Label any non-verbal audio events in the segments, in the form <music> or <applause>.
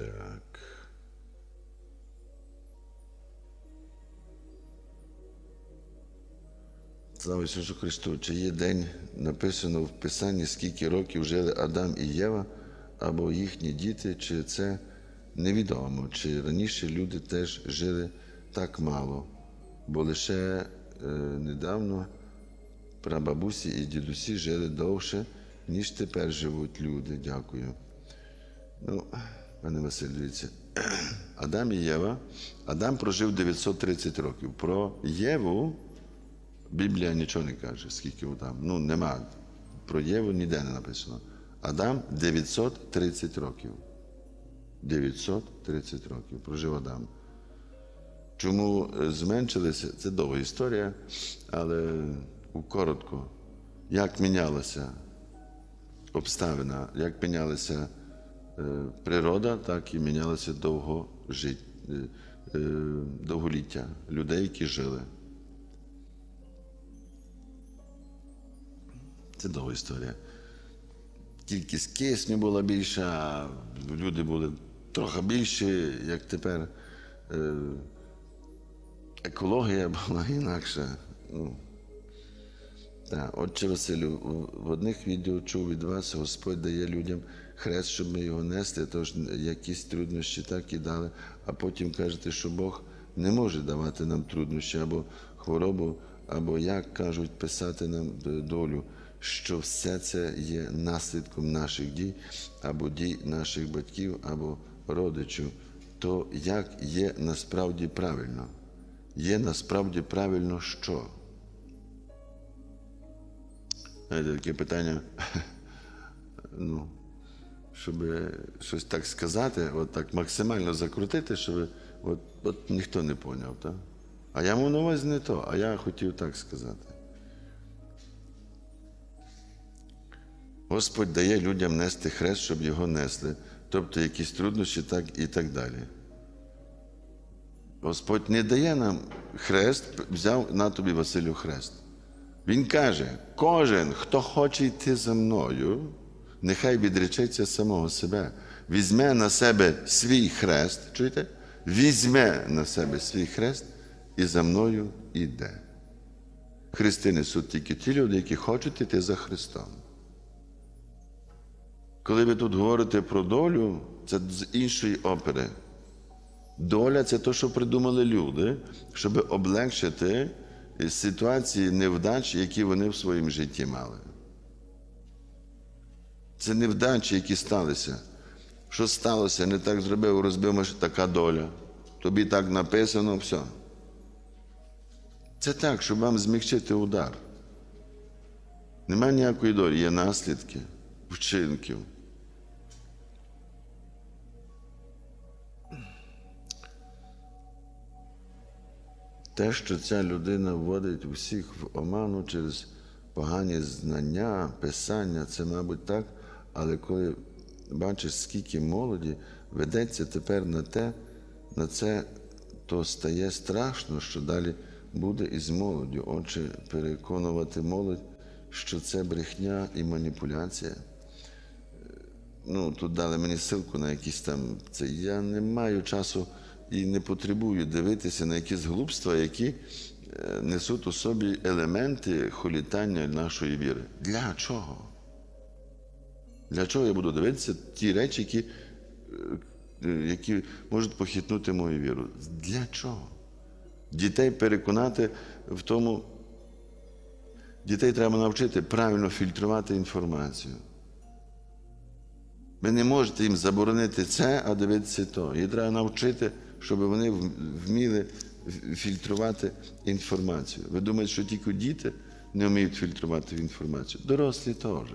Так. Слава Ісусу Христу! Чи є день написано в Писанні, скільки років жили Адам і Єва або їхні діти, чи це невідомо, чи раніше люди теж жили так мало, бо лише е, недавно прабабусі і дідусі жили довше, ніж тепер живуть люди. Дякую. Ну, пане Василь, дивіться. <clears throat> Адам і Єва. Адам прожив 930 років. Про Єву Біблія нічого не каже, скільки там. Ну, нема. Про Єву ніде не написано. Адам 930 років. 930 років прожив Адам. Чому е, зменшилися? Це довга історія, але коротко. Як мінялася обставина, як мінялася е, природа, так і мінялося довго жит... е, е, довголіття людей, які жили. Це довга історія. Кількість кисню була більша, люди були трохи більші, як тепер. Е, Екологія була інакша. Ну, Отче Василю, в одних відео чув від вас, Господь дає людям хрест, щоб ми його несли, тож якісь труднощі так і дали, а потім кажете, що Бог не може давати нам труднощі або хворобу, або як кажуть, писати нам долю, що все це є наслідком наших дій, або дій наших батьків, або родичів. То як є насправді правильно? Є насправді правильно що? Знаєте, таке питання, <laughs> ну, щоб щось так сказати, от так максимально закрутити, щоб от, от ніхто не поняв, так? А я мав на увазі не то, а я хотів так сказати. Господь дає людям нести хрест, щоб його несли, тобто якісь труднощі, так і так далі. Господь не дає нам хрест, взяв на тобі Василю хрест. Він каже: кожен, хто хоче йти за мною, нехай відречеться самого себе, візьме на себе свій хрест, чуєте? Візьме на себе свій хрест і за мною йде. Хрести несуть тільки ті люди, які хочуть йти за Христом. Коли ви тут говорите про долю, це з іншої опери. Доля це те, що придумали люди, щоб облегшити ситуації невдач, які вони в своєму житті мали. Це невдачі, які сталися. Що сталося, не так зробив, розбив машину, така доля. Тобі так написано, все. Це так, щоб вам змягчити удар. Немає ніякої долі, є наслідки вчинків. Те, що ця людина вводить усіх в оману через погані знання, писання, це, мабуть, так, але коли бачиш, скільки молоді ведеться тепер на те, на це, то стає страшно, що далі буде із молоддю. Отже, переконувати молодь, що це брехня і маніпуляція. Ну, тут дали мені ссылку на якісь там це. Я не маю часу і не потребую дивитися на якісь глупства, які е, несуть у собі елементи холітання нашої віри. Для чого? Для чого я буду дивитися ті речі, які, е, які можуть похитнути мою віру? Для чого? Дітей переконати в тому, дітей треба навчити правильно фільтрувати інформацію. Ви не можете їм заборонити це, а дивитися то. Їх треба навчити, щоб вони вміли фільтрувати інформацію. Ви думаєте, що тільки діти не вміють фільтрувати інформацію? Дорослі теж.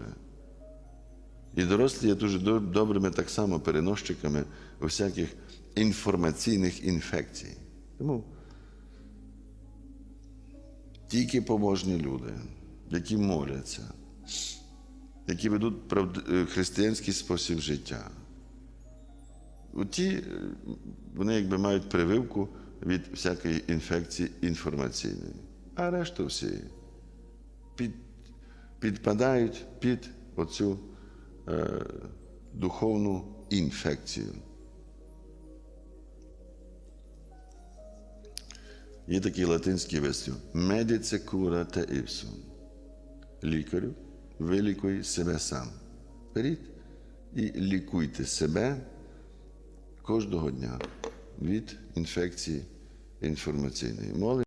І дорослі є дуже добрими так само переносчиками усяких інформаційних інфекцій. Тому тільки побожні люди, які моляться, які ведуть е, християнський спосіб життя. Ті, е, вони якби мають прививку від всякої інфекції інформаційної. А решта всі під, підпадають під оцю Е, духовну інфекцію. Є такий латинський вислів медіце кура те іпсум. Лікарю, вилікуй себе сам. Беріть і лікуйте себе кожного дня від інфекції інформаційної.